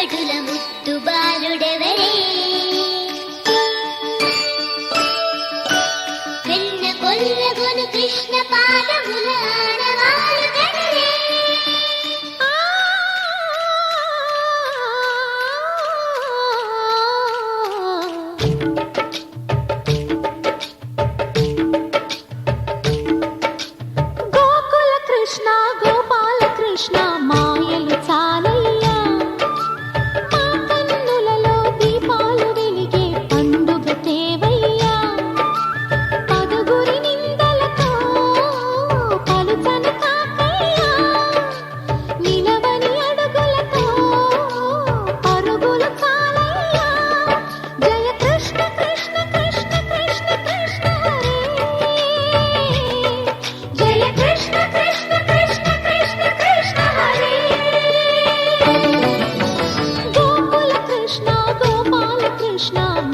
పగడుల ముత్తు బాలుడెవరే వెన్న కొల్లగొను కృష్ణ పాదముల గోకుల కృష్ణ గోపాల కృష్ణ మాయలు గోపాల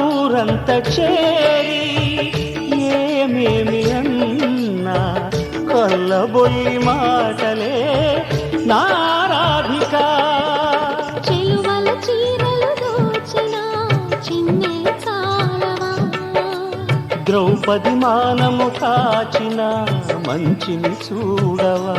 ఊరంత చేరి ఏమేమి అన్నా కొల్లబొల్లి మాటలే నారాధిక. చెలువల చీరలు దోచిన చిన్నెలు చాలవా? ద్రౌపది మానము కాచిన మంచిని చూడవా?